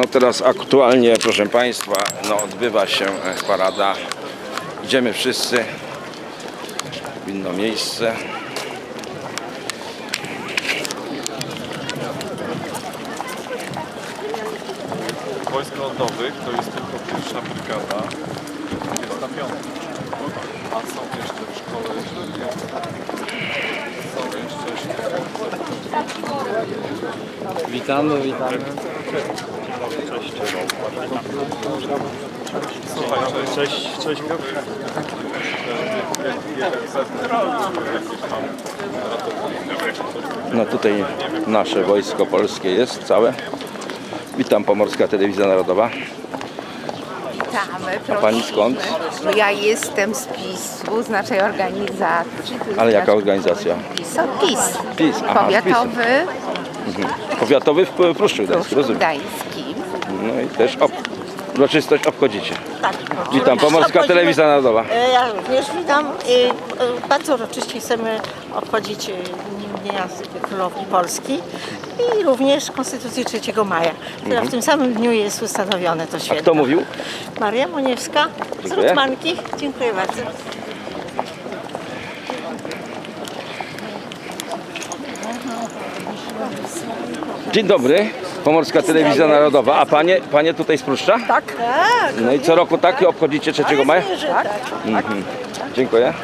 No teraz aktualnie, proszę Państwa, no odbywa się e, parada. Idziemy wszyscy w inne miejsce. Wojsk lądowych to jest tylko pierwsza brygada, jest na piątym. A są jeszcze w szkole jeszcze są jeszcze Witamy, witamy. Słuchaj, cześć. Piotr. No tutaj nasze wojsko polskie jest całe. Witam Pomorska Telewizja Narodowa. Witamy, prosimy. pani skąd? No ja jestem z PiS-u, z naszej organizacji. Jest Ale jaka nasz organizacja? PiS, o, PiS. PiS, aha, Powiatowy Powiatowy w Pruszczu Gdańsku, rozumiem. Gdański. No i też ob... uroczystość obchodzicie. Tak, Witam, Pomorska Obchodzimy- Telewizja Narodowa. E, Ja również witam. I, e, Bardzo uroczyście chcemy obchodzić e, Dnia Królowni Polski i również Konstytucji 3 maja, która w tym samym dniu jest ustanowione to święto. kto mówił? Maria Moniewska z Dziękuję. Rutmanki. Dziękuję bardzo. Dzień dobry, Pomorska Telewizja Narodowa. A panie, panie tutaj z Pruszcza? Tak. Tak. No i co roku tak obchodzicie 3 maja? tak. Mhm. Dziękuję.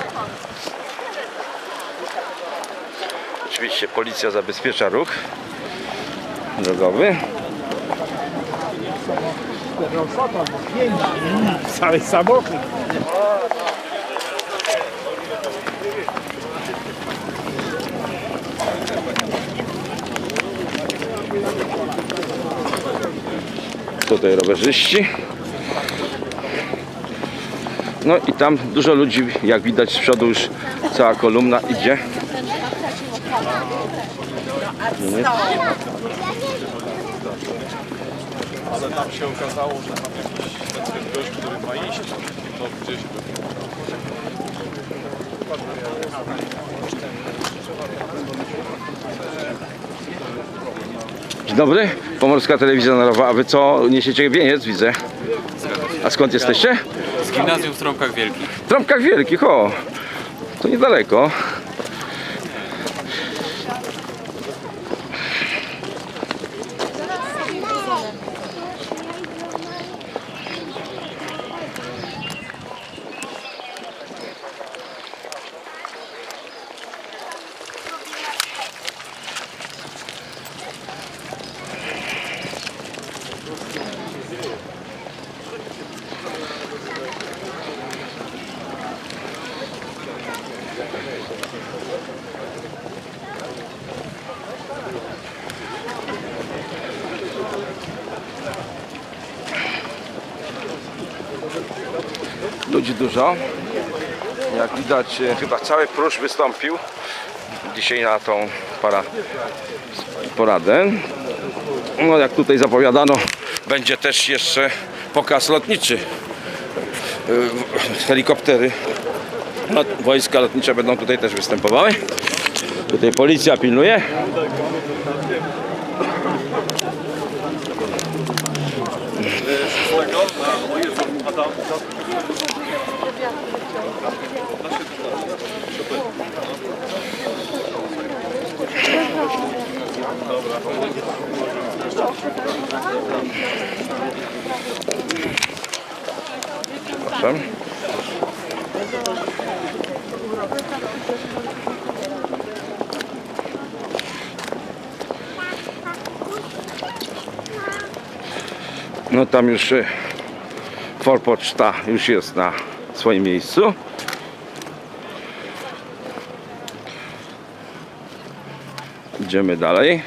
Oczywiście policja zabezpiecza ruch drogowy. Cały samochód. Tutaj rowerzyści. No i tam dużo ludzi, jak widać z przodu już cała kolumna idzie. Ale nam się okazało, że tam jakiś gość, który ma iść, to gdzieś Dzień dobry, Pomorska Telewizja Narodowa. A wy co, niesiecie wieniec, widzę. A skąd jesteście? Z gimnazjum w Trąbkach Wielkich. W Trąbkach Wielkich, o. To niedaleko. Ludzi dużo. Jak widać, e, chyba cały Pruszcz wystąpił dzisiaj na tą para, poradę. No jak tutaj zapowiadano, będzie też jeszcze pokaz lotniczy. E, Helikoptery no, wojska lotnicze będą tutaj też występowały. Tutaj policja pilnuje. Proszę. No tam już e, forpoczta już jest na swoim miejscu. Idziemy dalej.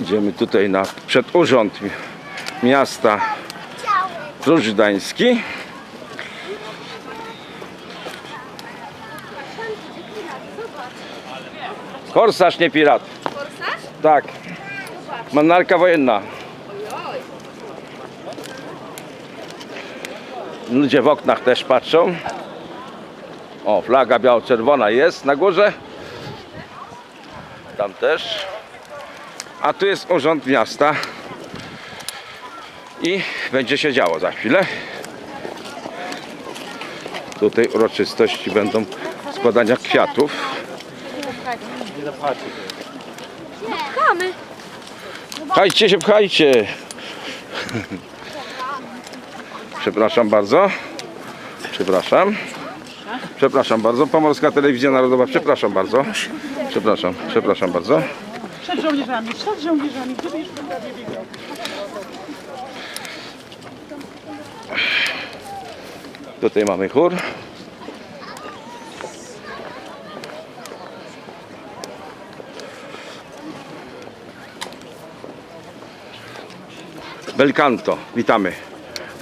Idziemy tutaj na przed urząd mi- miasta Pruszcz Gdański. Korsarz, nie pirat. Korsarz? Tak. Manarka wojenna. Ludzie w oknach też patrzą. O, flaga biało-czerwona jest na górze. Tam też. A tu jest urząd miasta. I będzie się działo za chwilę. Tutaj uroczystości będą składania kwiatów. Pchajcie się, pchajcie. Przepraszam bardzo. Przepraszam. Przepraszam bardzo. Pomorska Telewizja Narodowa. Przepraszam bardzo. Przepraszam. Przepraszam bardzo. Przed żołnierzami, przed żołnierzami, gdyby już prawie biegał. Tutaj mamy chór. Belcanto, witamy.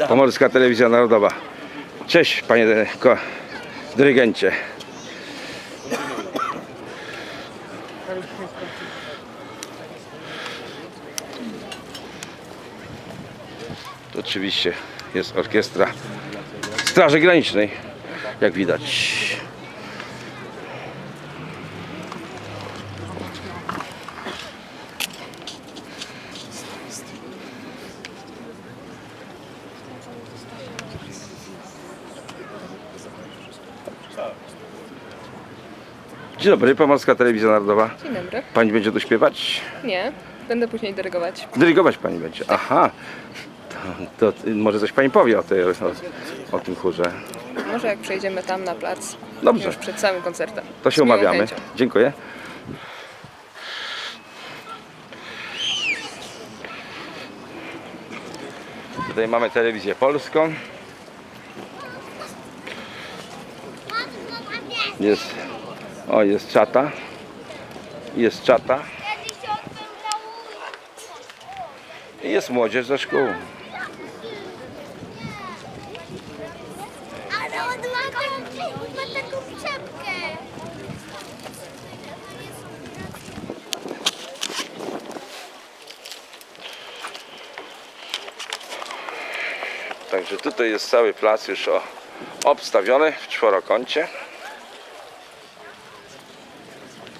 Pomorska Telewizja Narodowa. Cześć panie dyrygencie. Tu oczywiście jest orkiestra Straży Granicznej, jak widać. Dzień dobry, Pomorska Telewizja Narodowa. Dzień dobry. Pani będzie tu śpiewać? Nie, będę później dyrygować. Dyrygować pani będzie. Aha. To, może coś pani powie o, tej, o, o tym chórze. Może jak przejdziemy tam na plac. Dobrze. Już przed samym koncertem. To się umawiamy. chęcią. Dziękuję. Tutaj mamy telewizję polską. Jest, o jest czata. Jest czata. I jest młodzież ze szkół. Ale on ma taką, ma taką czepkę. Także tutaj jest cały plac już obstawiony w czworokącie.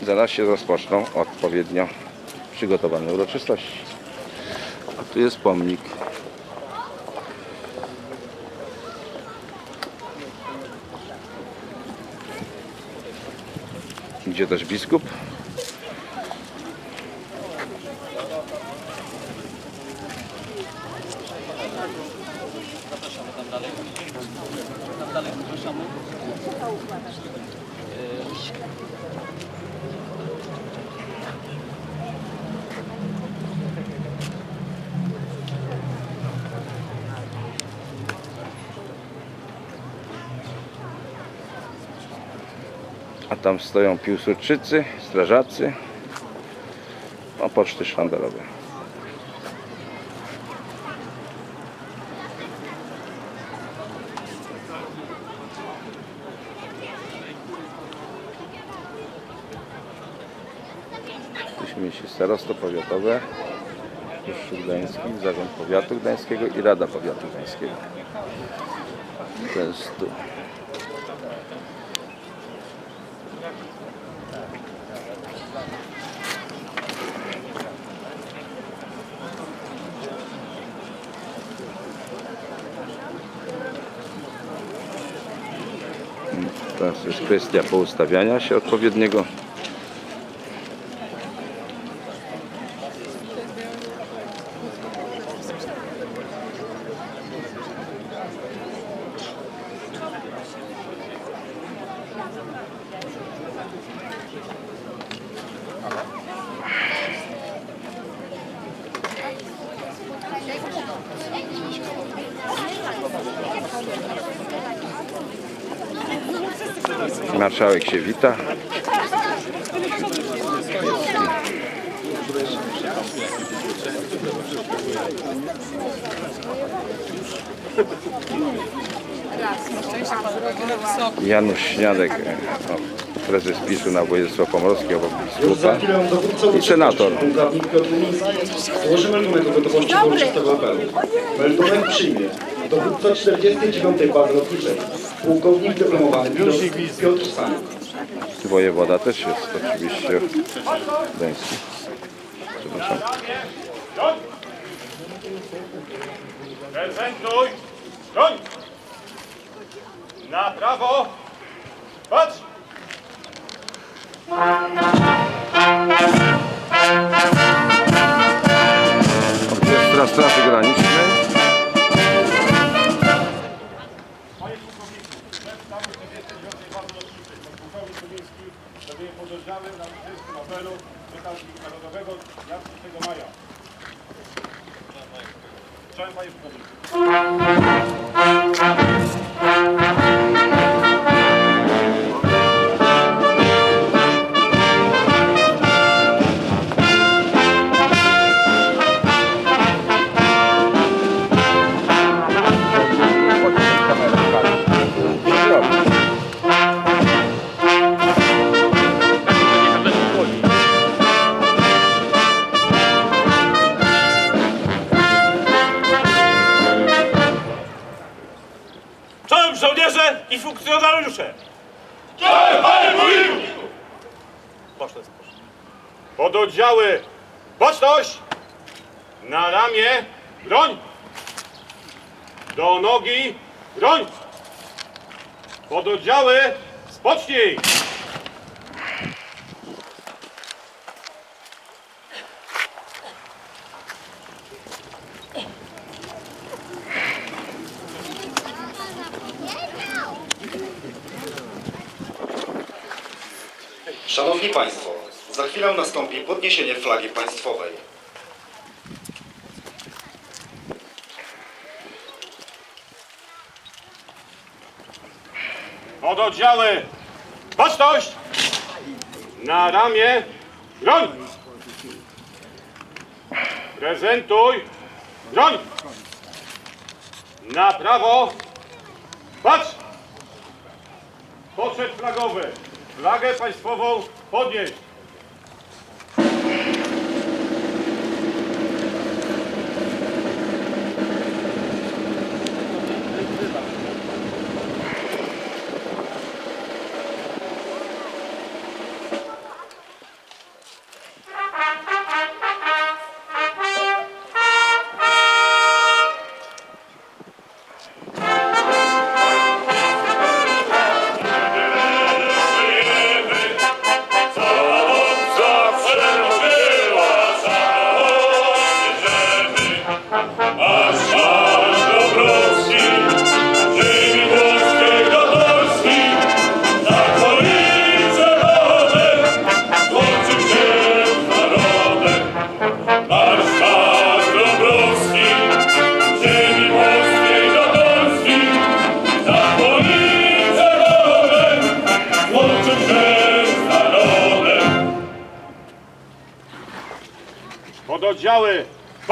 Zaraz się rozpoczną odpowiednio przygotowane uroczystości. A tu jest pomnik. Idzie też biskup. A tam stoją piłsudczycy, strażacy, o poczty sztandarowe. Tu się mieści starostwo powiatowe, Kościół Gdański, Zarząd Powiatu Gdańskiego i Rada Powiatu Gdańskiego. To jest tu. Jest kwestia poustawiania się odpowiedniego. Marszałek się wita. Janusz Śniadek, prezes PiSu na województwo pomorskie obok dowódca I senator. Pułkownik Piotr Miński złoży meldunek o gotowości do uroczystego apelu. Meldunek przyjmie dowódca 49. Bazy Lotniczej, pułkownik dyplomowany Piotr Stanek. Wojewoda też jest oczywiście Gdański. Przepraszam. Prezentuj! Broń! Na prawo! Patrz! Orkiestra Straży Granicznej. Pododdziały na uczestnictwie apelu Wytargu Narodowego dnia 3 maja. Czołem Panie Pułkowniku. Baczność! Na ramię, broń! Do nogi, broń! Pododdziały, spocznij! Szanowni Państwo, za chwilę nastąpi podniesienie flagi państwowej. Pododdziały, baczność! Na ramię, broń! Prezentuj, broń! Na prawo, patrz! Podszedł flagowy, flagę państwową podnieść!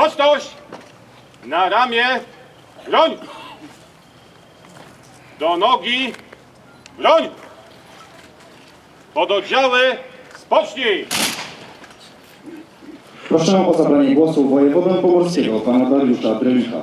Baczność! Na ramię, broń! Do nogi, broń! Pododdziały, spocznij! Proszę o zabranie głosu wojewodę pomorskiego, pana Dariusza Drelicha.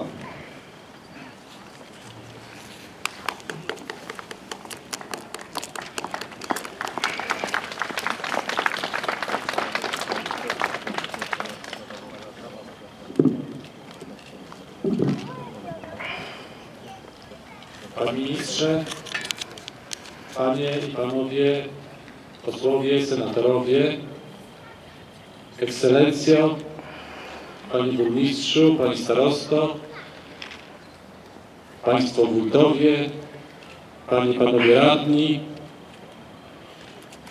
Ministrze, Panie i Panowie posłowie, senatorowie, Ekscelencjo, Panie Burmistrzu, Pani Starosto, Państwo Wójtowie, Panie i Panowie Radni,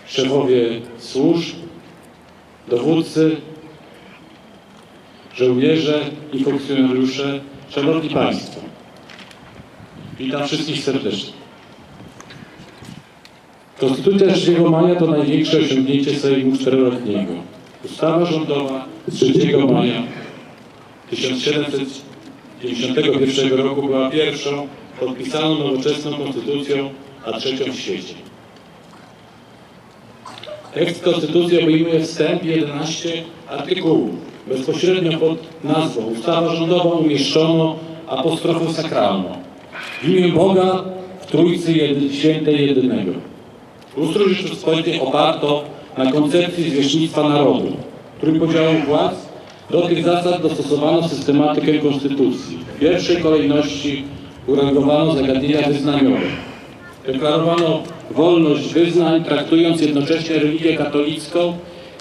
Szefowie służb, dowódcy, żołnierze i funkcjonariusze, Szanowni Państwo. Witam wszystkich serdecznie. Konstytucja 3 maja to największe osiągnięcie Sejmu czteroletniego. Ustawa rządowa z 3 maja 1791 roku była pierwszą podpisaną nowoczesną konstytucją, a trzecią w świecie. Tekst konstytucji obejmuje wstęp i 11 artykułów. Bezpośrednio pod nazwą ustawa rządowa umieszczono apostrofę sakralną. W imię Boga w Trójcy jedy, Świętej Jedynego. Ustrój Rzeczypospolitej oparto na koncepcji zwierzchnictwa narodu, trójpodziału władz Do tych zasad dostosowano systematykę konstytucji. W pierwszej kolejności uregulowano zagadnienia wyznaniowe. Deklarowano wolność wyznań, traktując jednocześnie religię katolicką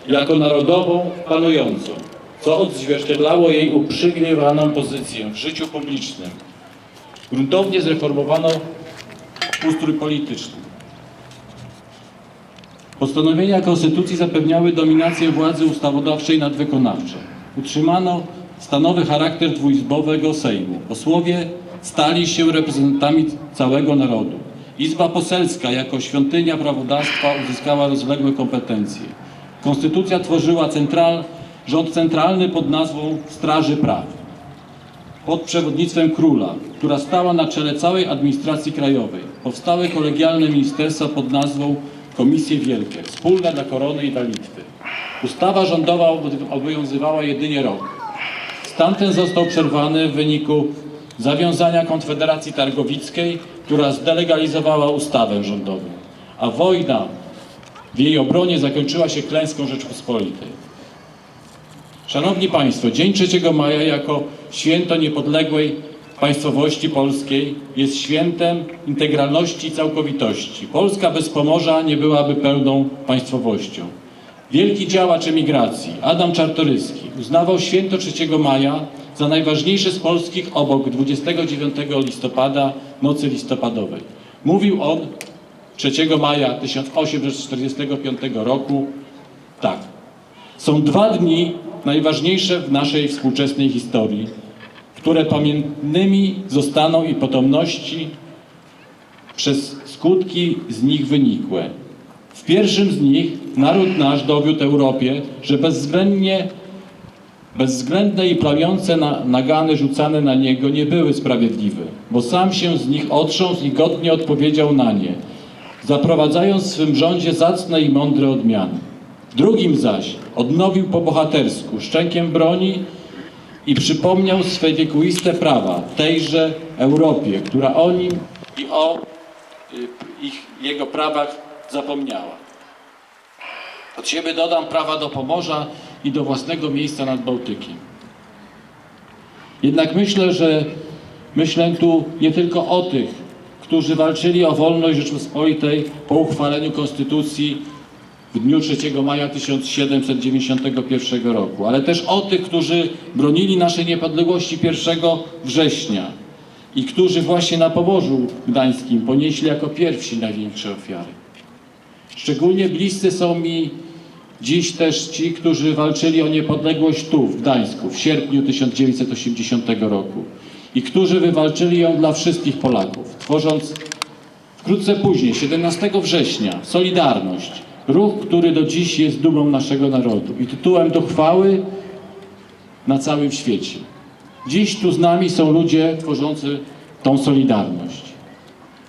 jako narodową panującą, co odzwierciedlało jej uprzywilejowaną pozycję w życiu publicznym. Gruntownie zreformowano ustrój polityczny. Postanowienia Konstytucji zapewniały dominację władzy ustawodawczej nad wykonawczą. Utrzymano stanowy charakter dwuizbowego Sejmu. Posłowie stali się reprezentantami całego narodu. Izba Poselska jako świątynia prawodawstwa uzyskała rozległe kompetencje. Konstytucja tworzyła central, rząd centralny pod nazwą Straży Praw pod przewodnictwem króla, która stała na czele całej administracji krajowej. Powstały kolegialne ministerstwa pod nazwą Komisje Wielkie, wspólne dla korony i dla Litwy. Ustawa rządowa obowiązy- obowiązywała jedynie rok. Stan ten został przerwany w wyniku zawiązania Konfederacji Targowickiej, która zdelegalizowała ustawę rządową, a wojna w jej obronie zakończyła się klęską Rzeczpospolitej. Szanowni Państwo, Dzień 3 maja jako święto niepodległej państwowości polskiej jest świętem integralności i całkowitości. Polska bez Pomorza nie byłaby pełną państwowością. Wielki działacz emigracji Adam Czartoryski uznawał święto 3 maja za najważniejsze z polskich obok 29 listopada, nocy listopadowej. Mówił on 3 maja 1845 roku tak. Są dwa dni najważniejsze w naszej współczesnej historii, które pamiętnymi zostaną i potomności przez skutki z nich wynikłe. W pierwszym z nich naród nasz dowiódł Europie, że bezwzględnie, bezwzględne i plamiące na, nagany rzucane na niego nie były sprawiedliwe, bo sam się z nich otrząsł i godnie odpowiedział na nie, zaprowadzając w swym rządzie zacne i mądre odmiany. Drugim zaś odnowił po bohatersku szczękiem broni i przypomniał swe wiekuiste prawa tejże Europie, która o nim i o y, ich, jego prawach zapomniała. Od siebie dodam prawa do Pomorza i do własnego miejsca nad Bałtykiem. Jednak myślę, że myślę tu nie tylko o tych, którzy walczyli o wolność Rzeczypospolitej po uchwaleniu Konstytucji w dniu 3 maja 1791 roku, ale też o tych, którzy bronili naszej niepodległości 1 września i którzy właśnie na Pomorzu Gdańskim ponieśli jako pierwsi największe ofiary. Szczególnie bliscy są mi dziś też ci, którzy walczyli o niepodległość tu, w Gdańsku, w sierpniu 1980 roku i którzy wywalczyli ją dla wszystkich Polaków, tworząc wkrótce później, 17 września, Solidarność, ruch, który do dziś jest dumą naszego narodu i tytułem do chwały na całym świecie. Dziś tu z nami są ludzie tworzący tą Solidarność.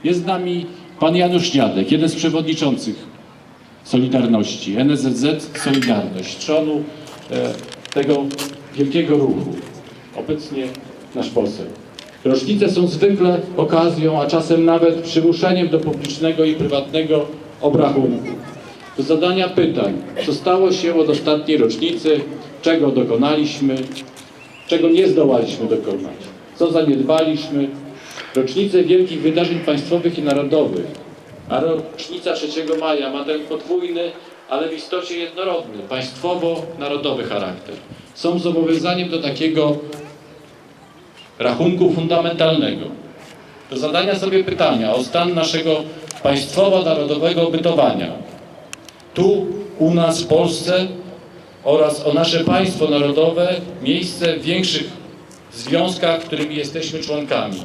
Jest z nami pan Janusz Śniadek, jeden z przewodniczących Solidarności, NSZZ Solidarność, trzonu e, tego wielkiego ruchu. Obecnie nasz poseł. Rocznice są zwykle okazją, a czasem nawet przymuszeniem do publicznego i prywatnego obrachunku. Zadania pytań, co stało się od ostatniej rocznicy, czego dokonaliśmy, czego nie zdołaliśmy dokonać, co zaniedbaliśmy. Rocznice wielkich wydarzeń państwowych i narodowych, a rocznica 3 maja ma ten podwójny, ale w istocie jednorodny, państwowo-narodowy charakter. Są zobowiązaniem do takiego rachunku fundamentalnego, do zadania sobie pytania o stan naszego państwowo-narodowego bytowania. Tu, u nas w Polsce oraz o nasze państwo narodowe, miejsce w większych związkach, którymi jesteśmy członkami,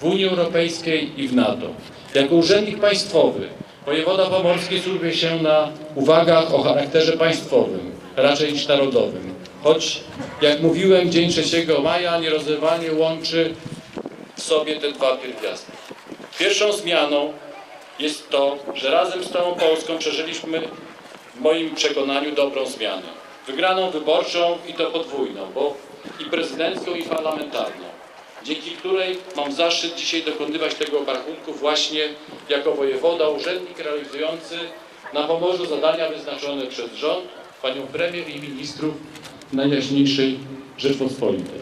w Unii Europejskiej i w NATO. Jako urzędnik państwowy, wojewoda pomorski skupia się na uwagach o charakterze państwowym, raczej niż narodowym. Choć, jak mówiłem, dzień 3 maja nierozerwalnie łączy w sobie te dwa pierwiastki. Pierwszą zmianą jest to, że razem z całą Polską przeżyliśmy w moim przekonaniu dobrą zmianę. Wygraną wyborczą i to podwójną, bo i prezydencką i parlamentarną, dzięki której mam zaszczyt dzisiaj dokonywać tego obrachunku właśnie jako wojewoda, urzędnik realizujący na Pomorzu zadania wyznaczone przez rząd, panią premier i ministrów najjaśniejszej Rzeczpospolitej.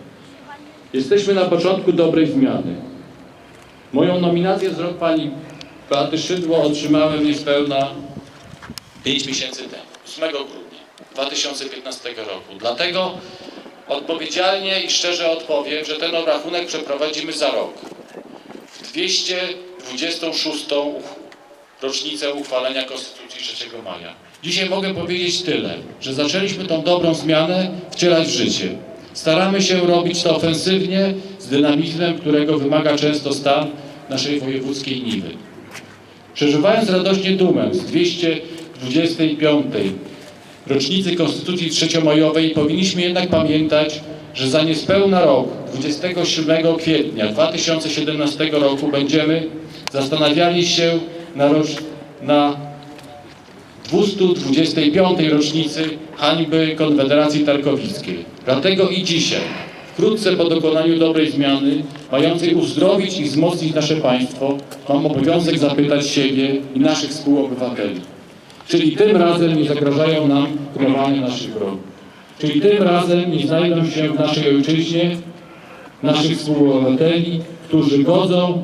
Jesteśmy na początku dobrej zmiany. Moją nominację z rok pani Beaty Szydło otrzymałem niespełna 5 miesięcy temu, 8 grudnia 2015 roku. Dlatego odpowiedzialnie i szczerze odpowiem, że ten obrachunek przeprowadzimy za rok. W 226. uch- rocznicę uchwalenia Konstytucji 3 maja. Dzisiaj mogę powiedzieć tyle, że zaczęliśmy tą dobrą zmianę wcielać w życie. Staramy się robić to ofensywnie, z dynamizmem, którego wymaga często stan naszej wojewódzkiej Niwy. Przeżywając radośnie dumę z 225. rocznicy Konstytucji Trzeciomajowej powinniśmy jednak pamiętać, że za niespełna rok, 27 kwietnia 2017 roku będziemy zastanawiali się na, na 225. rocznicy hańby Konfederacji Tarkowickiej. Dlatego i dzisiaj, wkrótce po dokonaniu dobrej zmiany, mającej uzdrowić i wzmocnić nasze państwo, mam obowiązek zapytać siebie i naszych współobywateli. Czyli tym razem nie zagrażają nam krowanie naszych wrogów. Czyli tym razem nie znajdą się w naszej ojczyźnie naszych współobywateli, którzy godzą,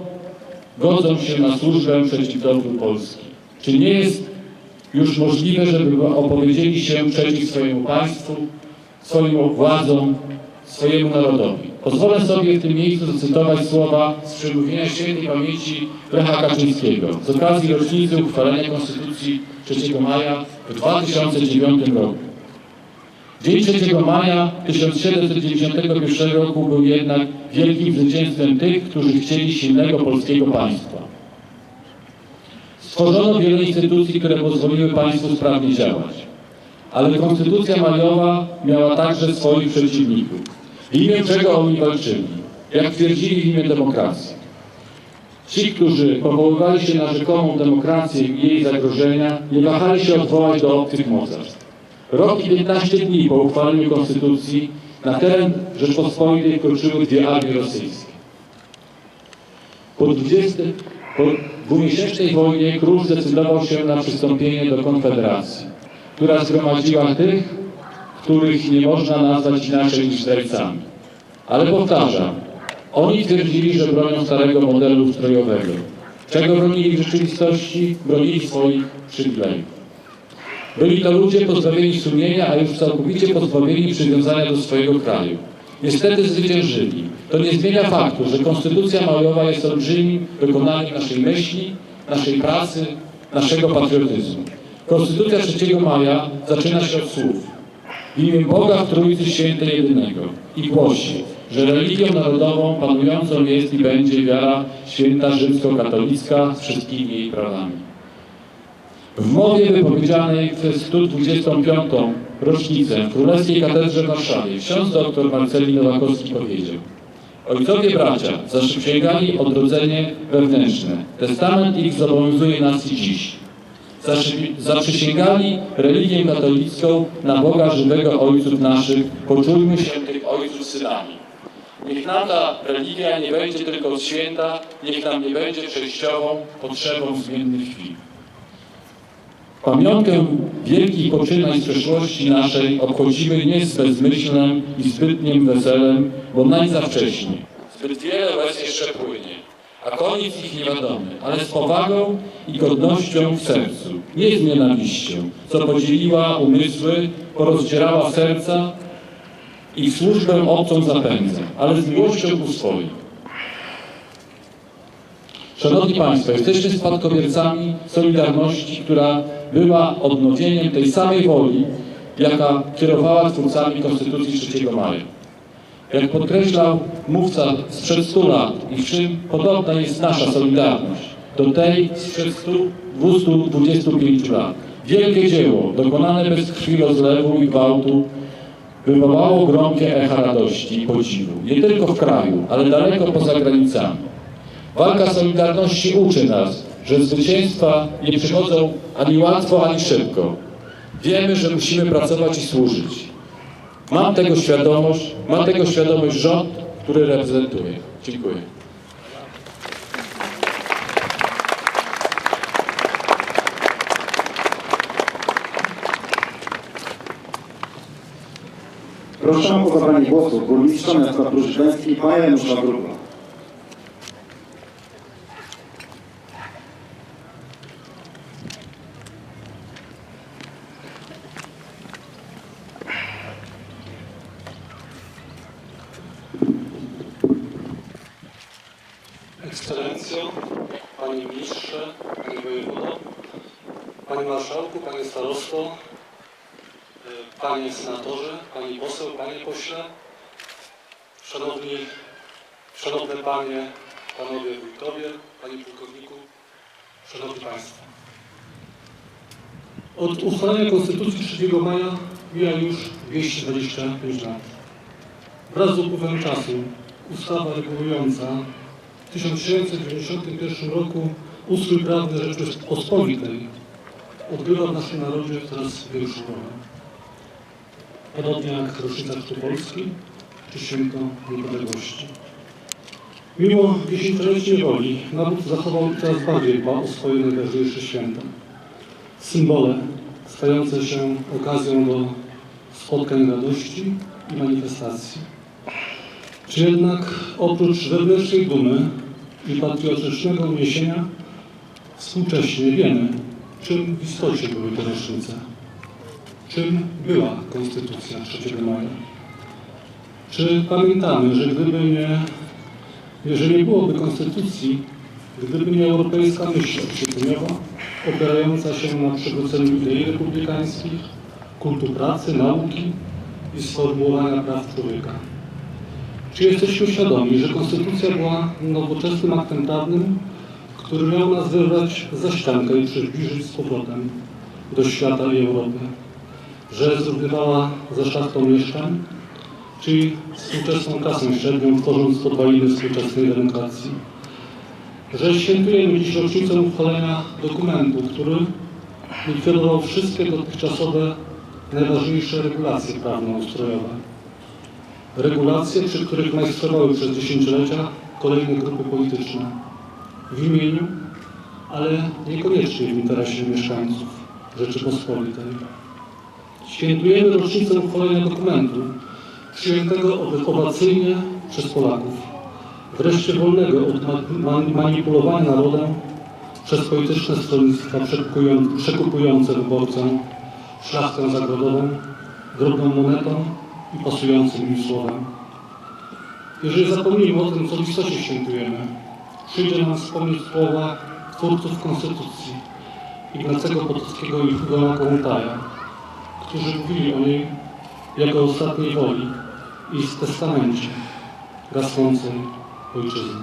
godzą się na służbę przeciw dobru Polski. Czy nie jest już możliwe, żeby opowiedzieli się przeciw swojemu państwu, swoim władzom, swojemu narodowi. Pozwolę sobie w tym miejscu zacytować słowa z przemówienia świętej pamięci Lecha Kaczyńskiego z okazji rocznicy uchwalenia Konstytucji 3 maja w 2009 roku. Dzień 3 maja 1791 roku był jednak wielkim zwycięstwem tych, którzy chcieli silnego polskiego państwa. Stworzono wiele instytucji, które pozwoliły państwu sprawnie działać. Ale Konstytucja Majowa miała także swoich przeciwników. W imię czego oni walczyli? Jak twierdzili w imię demokracji. Ci, którzy powoływali się na rzekomą demokrację i jej zagrożenia, nie wahali się odwołać do obcych mocarstw. Rok i 15 dni po uchwaleniu Konstytucji na teren Rzeczpospolitej wkroczyły dwie armie rosyjskie. Po 20, po dwumiesięcznej wojnie król zdecydował się na przystąpienie do Konfederacji, która zgromadziła tych, których nie można nazwać inaczej niż zdrajcami. Ale powtarzam, oni twierdzili, że bronią starego modelu ustrojowego. Czego bronili w rzeczywistości? Bronili swoich przywilejów. Byli to ludzie pozbawieni sumienia, a już całkowicie pozbawieni przywiązania do swojego kraju. Niestety zwyciężyli. To nie zmienia faktu, że Konstytucja Majowa jest olbrzymim dokonaniem naszej myśli, naszej pracy, naszego patriotyzmu. Konstytucja 3 maja zaczyna się od słów. W imię Boga w Trójcy Świętej Jedynego i głosi, że religią narodową panującą jest i będzie wiara święta rzymskokatolicka z wszystkimi jej prawami. W mowie wypowiedzianej w 125. rocznicę w Królewskiej Katedrze w Warszawie ksiądz dr Marceli Nowakowski powiedział Ojcowie bracia zaprzysięgali odrodzenie wewnętrzne. Testament ich zobowiązuje nas i dziś. Zaprzysięgali religię katolicką na Boga żywego Ojców naszych. Poczujmy się tych Ojców synami. Niech nam ta religia nie będzie tylko święta, niech nam nie będzie przejściową potrzebą zmiennych chwil. Pamiątkę wielkich poczynań z przeszłości naszej obchodzimy nie z bezmyślnym i zbytnim weselem, bo nań za wcześnie. Zbyt wiele łez jeszcze płynie, a koniec ich niewiadomy, ale z powagą i godnością w sercu, nie z nienawiścią, co podzieliła umysły, porozdzierała serca i służbę obcą zapędza, ale z miłością ku swoim. Szanowni Państwo, jesteśmy spadkobiercami Solidarności, która była odnowieniem tej samej woli, jaka kierowała twórcami Konstytucji 3 maja. Jak podkreślał mówca sprzed 100 lat i w czym podobna jest nasza Solidarność do tej sprzed 100, 225 lat. Wielkie dzieło, dokonane bez krwi rozlewu i gwałtu, wywołało gromkie echa radości i podziwu. Nie tylko w kraju, ale daleko poza granicami. Walka Solidarności uczy nas, że zwycięstwa nie przychodzą ani łatwo, ani szybko. Wiemy, że musimy pracować i służyć. Mam tego świadomość, ma tego świadomość rząd, który reprezentuję. Dziękuję. Proszę o zabranie głosu burmistrza miasta Pruszcz Gdański pana Janusza Grubla. Ekscelencjo, Panie Ministrze, Panie Wojewodo, Panie Marszałku, Panie Starosto, e, Panie Senatorze, Pani Poseł, Panie Pośle, Szanowni, Szanowne Panie, Panowie Wójtowie, Panie Pułkowniku, Szanowni Państwo. Od uchwalenia Konstytucji 3 maja mija już 225 lat. Wraz z upływem czasu ustawa regulująca w 1791 roku ustrój prawny Rzeczypospolitej odgrywa w naszym narodzie coraz większą rolę. Podobnie jak rocznica Polski czy Święto Niepodległości. Mimo dziesięcioletniej woli naród zachował coraz bardziej dba o swoje najważniejsze święta. Symbole stające się okazją do spotkań radości i manifestacji. Czy jednak oprócz wewnętrznej dumy i patriotycznego uniesienia współcześnie wiemy, czym w istocie były te rocznice? Czym była Konstytucja 3 maja? Czy pamiętamy, że gdyby nie, jeżeli nie byłoby Konstytucji, gdyby nie europejska myśl oświeceniowa, opierająca się na przywróceniu idei republikańskich, kultu pracy, nauki i sformułowania praw człowieka? Czy jesteśmy świadomi, że Konstytucja była nowoczesnym aktem prawnym, który miał nas wyrwać za ściankę i przybliżyć z powrotem do świata i Europy? Że zrównywała ze szlachtą mieszkań, czyli współczesną klasą średnią, tworząc podwaliny współczesnej demokracji? Że świętujemy dziś rocznicę uchwalenia dokumentu, który likwidował wszystkie dotychczasowe najważniejsze regulacje prawno-ustrojowe regulacje, przy których majstrowały przez dziesięciolecia kolejne grupy polityczne w imieniu, ale niekoniecznie w interesie mieszkańców Rzeczypospolitej. Świętujemy rocznicę uchwalenia dokumentu przyjętego owacyjnie przez Polaków, wreszcie wolnego od ma- manipulowania narodem przez polityczne stronnictwa przekupują- przekupujące wyborcę szlachtę zagrodową, drobną monetą i pasującym im słowem. Jeżeli zapomnimy o tym, co w istocie świętujemy, przyjdzie nam wspomnieć słowa twórców Konstytucji, Ignacego Potockiego i Hugona Kołłątaja, którzy mówili o niej jako ostatniej woli i w testamencie gasnącej ojczyzny.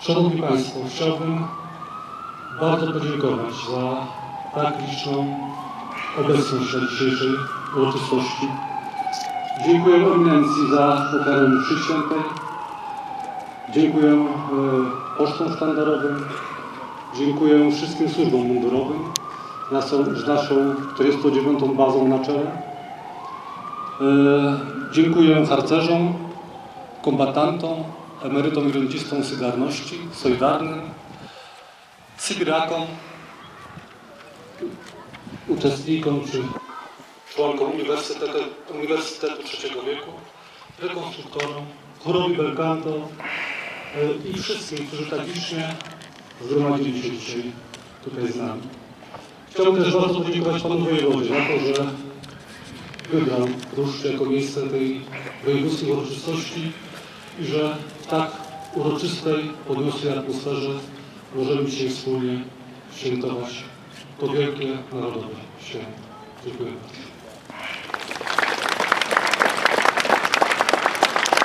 Szanowni Państwo, chciałbym bardzo podziękować za tak liczną obecność na dzisiejszej uroczystości. Dziękuję eminencji za ofiarę mszy. Dziękuję e, pocztom sztandarowym. Dziękuję wszystkim służbom mundurowym naszą, z naszą 49. bazą na czele. E, dziękuję harcerzom, kombatantom, emerytom i rencistom Solidarności, Solidarnym, Sybirakom, uczestnikom czy członkom Uniwersytetu, Uniwersytetu Trzeciego Wieku, rekonstruktorom, chorobi Belcanto e, i wszystkim, którzy tak licznie zgromadzili się dzisiaj tutaj z nami. Chciałbym też bardzo podziękować Panu Wojewodzie za to, że wybrał Pruszcz jako miejsce tej wojewódzkiej uroczystości i że w tak uroczystej, podniosłej atmosferze możemy dzisiaj wspólnie świętować to wielkie narodowe święto. Dziękuję bardzo.